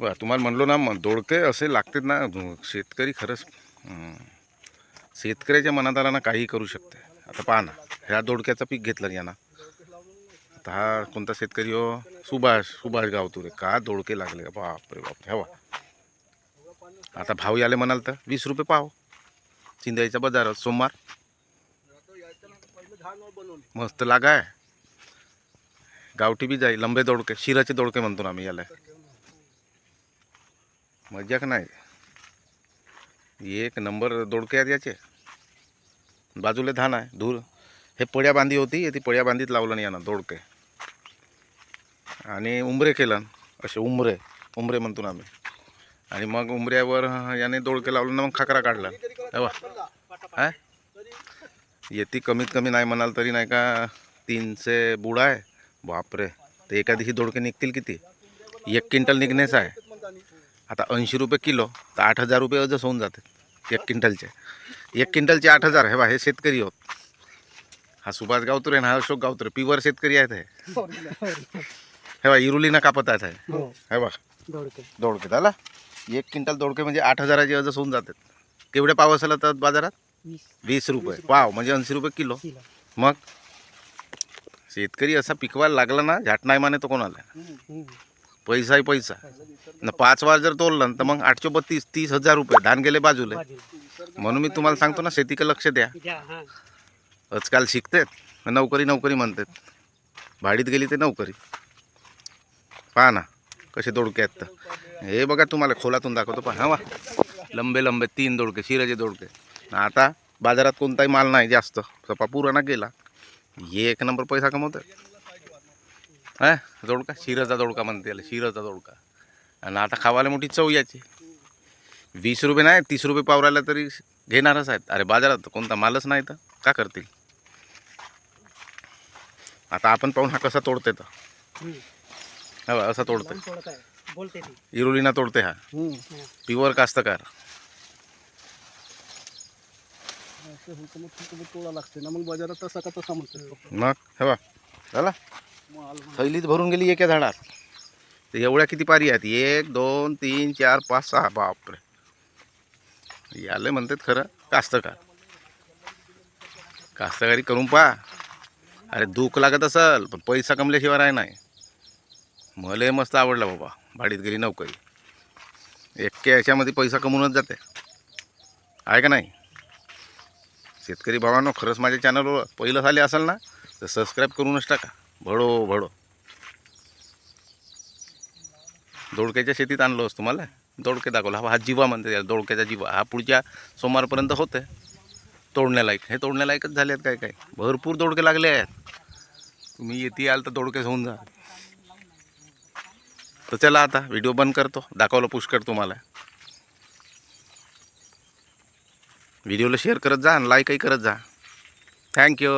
बरं तुम्हाला म्हणलो ना मग दोडके असे लागतात ना शेतकरी खरंच शेतकऱ्याच्या मनात आला ना काही करू शकते. आता पहा ना ह्या दोडक्याचं पीक घेतलं यांना. आता हा कोणता शेतकरी हो? सुभाष सुभाष गावतुरे. का दोडके लागले बापरे बापरे हवा आता भाव याले म्हणाल तर वीस रुपये पाव. चिंदाईचा बाजारात सोमवार. मस्त लागाय. आहे गावठी बी जाई लंबे दोडके शिराचे दोडके म्हणतो ना आम्ही याला. मजाक नाही. एक नंबर दोडके आहेत याचे. बाजूला धान आहे धूर. हे पड्या बांधी होती ती पड्या बांधीत लावलं नाही यानं दोडके. आणि उंबरे केलं. असे उंबरे उंबरे म्हणतो ना आम्ही. आणि मग उंबऱ्यावर याने दोडके लावलं ना मग खाकरा काढला. हे बा काय येते कमीत कमी नाही म्हणाल तरी नाही का तीनशे बुडा आहे. बापरे. ते एका दिवशी दोडके निघतील किती? एक क्विंटल निघण्याचं आहे. आता ऐंशी रुपये किलो तर आठ हजार रुपये अजच होऊन जाते एक क्विंटलचे. एक क्विंटलचे आठ हजार हे बा हे शेतकरी होत. हा सुभाष गावतुरे आणि हा अशोक गावतुरे पिवर शेतकरी आहेत हे. हे बा इरुलीनं कापत आहेत हे. हो. हे बा दोडके. दोडके झाला? एक क्विंटल दोडके म्हणजे आठ हजाराचे अजच होऊन जातात. केवढे पाव असेल तर बाजारात? वीस. रुपये. पाव म्हणजे ऐंशी रुपये किलो. मग? शेतकरी असा पिकवायला लागला ना झाट नाही माने तो कोणाला. पैसाही पैसा. न पाच वार जर तोडलं तर मग आठशे बत्तीस तीस हजार रुपये धान गेले बाजूले. म्हणून मी तुम्हाला सांगतो ना शेतीकडे लक्ष द्या. हा. आजकाल शिकतेत नोकरी नोकरी म्हणतात. भाडीत गेली ते नोकरी. पहा ना कसे दोडके आहेत तर. हे बघा तुम्हाला खोलातून दाखवतो पहा. हा वा. लंबे लंबे तीन दोडके शिराचे दोडके. आता बाजारात कोणताही माल नाही जास्त. सपा पुराणा गेला. हे एक नंबर पैसा कमवतात. हा? दोडका? शिराचा दोडका म्हणते याला शिराचा दोडका. आणि आता खावायला मोठी चव याची वीस रुपये नाही तीस रुपये पावरायला तरी घेणारच आहेत. अरे बाजारात कोणता मालच नाही तर का करतील? आता आपण पाहून हा कसा तोडते तर. हा बघा, असा तोडते इरुलीना तोडते हा. प्युअर कास्तकार. तोडा लागते ना मग बाजारात तसा का तसा म्हणतो मग हे बा झाला थैलीत भरून गेली एका झाडात तर एवढ्या किती पारी आहेत? एक दोन तीन चार पाच सहा. बापरे. याले म्हणतात खरं कास्तकार. कास्तकारी करून पहा. अरे दुःख लागत असल पण पैसा कमल्याशिवाय राह नाही. मला मस्त आवडला बाबा. भाडीत गेली नोकरी. एक्क्या याच्यामध्ये पैसा कमवूनच जाते. आहे का नाही? शेतकरी भावांनो खरंच माझ्या चॅनलवर पहिलं झाले असेल ना तर सबस्क्राईब करूनच टाका. भडो भडो. दोडक्याच्या शेतीत आणलो असतो मला दोडके दाखवला. हा हा जिवा म्हणते दोडक्याचा जिवा. हा पुढच्या सोमवारपर्यंत होते तोडण्यालायक. हे तोडण्यालायकच झाले आहेत काय काय? भरपूर दोडके लागले आहेत. तुम्ही येते याल तर दोडकेच होऊन जा. तर चला आता व्हिडिओ बंद करतो. दाखवलं पुष्कळ तुम्हाला. व्हिडिओला शेअर करत जा आणि लाईकही करत जा. थँक्यू